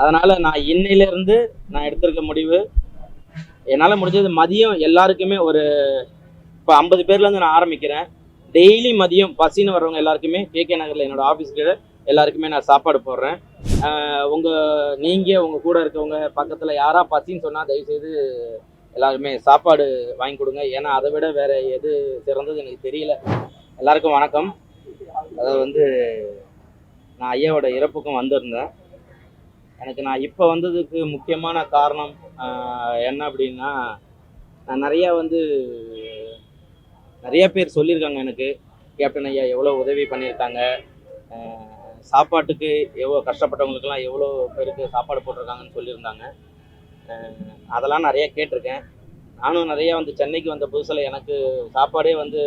அதனால நான் இன்னையிலேருந்து நான் எடுத்திருக்க முடிவு என்னால் முடிஞ்சது மதியம் எல்லாருக்குமே ஒரு இப்போ ஐம்பது பேர்லேருந்து நான் ஆரம்பிக்கிறேன். டெய்லி மதியம் பசின்னு வர்றவங்க எல்லாருக்குமே கே நகரில் என்னோட ஆஃபீஸ்க்கு எல்லாருக்குமே நான் சாப்பாடு போடுறேன். உங்கள் நீங்கள் உங்கள் கூட இருக்கவங்க பக்கத்தில் யாரா பசின்னு சொன்னால் தயவுசெய்து எல்லாருமே சாப்பாடு வாங்கி கொடுங்க. ஏன்னா அதை விட வேற எது சிறந்தது எனக்கு தெரியல. எல்லாருக்கும் வணக்கம். அதாவது வந்து நான் ஐயாவோட இறப்புக்கும் வந்திருந்தேன். எனக்கு நான் இப்போ வந்ததுக்கு முக்கியமான காரணம் என்ன அப்படின்னா நான் நிறையா வந்து நிறைய பேர் சொல்லியிருக்காங்க எனக்கு. கேப்டன் ஐயா எவ்வளோ உதவி பண்ணியிருக்காங்க. சாப்பாட்டுக்கு எவ்வளோ கஷ்டப்பட்டவங்களுக்கெல்லாம் எவ்வளோ பேருக்கு சாப்பாடு போட்டிருக்காங்கன்னு சொல்லியிருந்தாங்க. அதெல்லாம் நிறைய கேட்டிருக்கேன். நானும் நிறையா வந்து சென்னைக்கு வந்த புதுசில் எனக்கு சாப்பாடே வந்து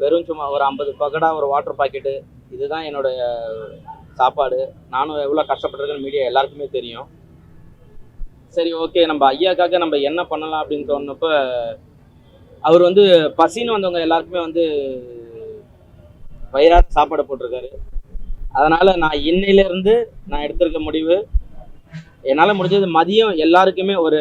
வெறும் சும்மா ஒரு ஐம்பது பக்கடா ஒரு வாட்டர் பாக்கெட்டு இதுதான் என்னோடய சாப்பாடு. நானும் எவ்வளோ கஷ்டப்பட்டிருக்கேன்னு மீடியா எல்லாருக்குமே தெரியும். சரி ஓகே நம்ம ஐயாக்காக நம்ம என்ன பண்ணலாம் அப்படின்னு சொன்னப்ப அவர் வந்து பசின்னு வந்தவங்க எல்லாருக்குமே வந்து வயிறார சாப்பாடு போட்டிருக்காரு. அதனால நான் இன்னையிலேருந்து நான் எடுத்திருக்க முடிவு என்னால் முடிஞ்சது மதியம் எல்லாருக்குமே ஒரு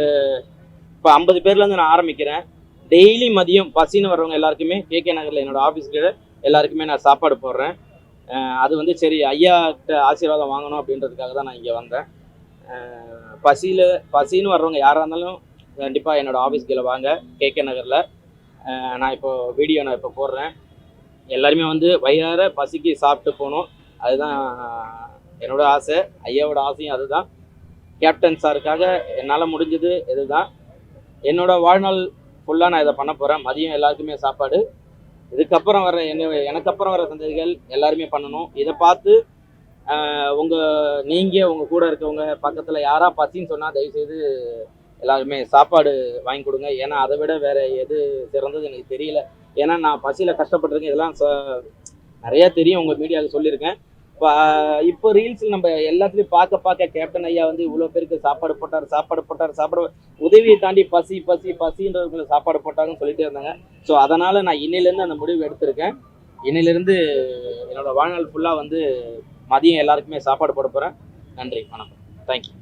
இப்போ ஐம்பது பேர்லேருந்து நான் ஆரம்பிக்கிறேன். டெய்லி மதியம் பசின்னு வர்றவங்க எல்லாருக்குமே கேகே நகரில் என்னோட ஆஃபீஸ் கீழே எல்லாருக்குமே நான் சாப்பாடு போடுறேன். அது வந்து சரி ஐயாட்ட ஆசீர்வாதம் வாங்கணும் அப்படின்றதுக்காக தான் நான் இங்கே வந்தேன். பசியில் பசின்னு வர்றவங்க யாராக இருந்தாலும் கண்டிப்பாக என்னோடய ஆஃபீஸ்கில் வாங்க வாங்க. கேகே நகரில். நான் இப்போ வீடியோ நான் இப்போ போடுறேன். எல்லாருமே வந்து வயிறார பசிக்கு சாப்பிட்டு போகணும். அதுதான் என்னோடய ஆசை. ஐயாவோட ஆசையும் அதுதான். கேப்டன் சாருக்காக என்னால் முடிஞ்சது இதுதான். என்னோடய வாழ்நாள் ஃபுல்லாக நான் இதை பண்ண போகிறேன் மதியம் எல்லாருக்குமே சாப்பாடு. இதுக்கப்புறம் வர என்ன எனக்கு அப்புறம் வர சந்ததிகள் எல்லாருமே பண்ணணும். இதை பார்த்து உங்கள் உங்க நீங்க உங்க கூட இருக்கவங்க பக்கத்துல யாரா பசின்னு சொன்னா தயவுசெய்து எல்லாருமே சாப்பாடு வாங்கி கொடுங்க. ஏன்னா அதை விட வேற எது சிறந்தது எனக்கு தெரியல. ஏன்னா நான் பசியில கஷ்டப்பட்டிருக்கேன். இதெல்லாம் ச- நிறைய தெரியும். உங்க மீடியாவுக்கு சொல்லியிருக்கேன். இப்போ இப்போ ரீல்ஸ் நம்ம எல்லாத்துலயும் பார்க்க பார்க்க கேப்டன் ஐயா வந்து இவ்வளோ பேருக்கு சாப்பாடு போட்டார் சாப்பாடு போட்டார் சாப்பாடு உதவியை தாண்டி பசி பசி பசின்றவங்களுக்கு சாப்பாடு போட்டாங்கன்னு சொல்லிட்டே இருந்தாங்க. ஸோ அதனால நான் இன்னையிலேருந்து அந்த முடிவு எடுத்திருக்கேன். இன்னையிலேருந்து என்னோட வாழ்நாள் ஃபுல்லாக வந்து மதியம் எல்லாருக்குமே சாப்பாடு போட போகிறேன் நன்றி வணக்கம். தேங்க்யூ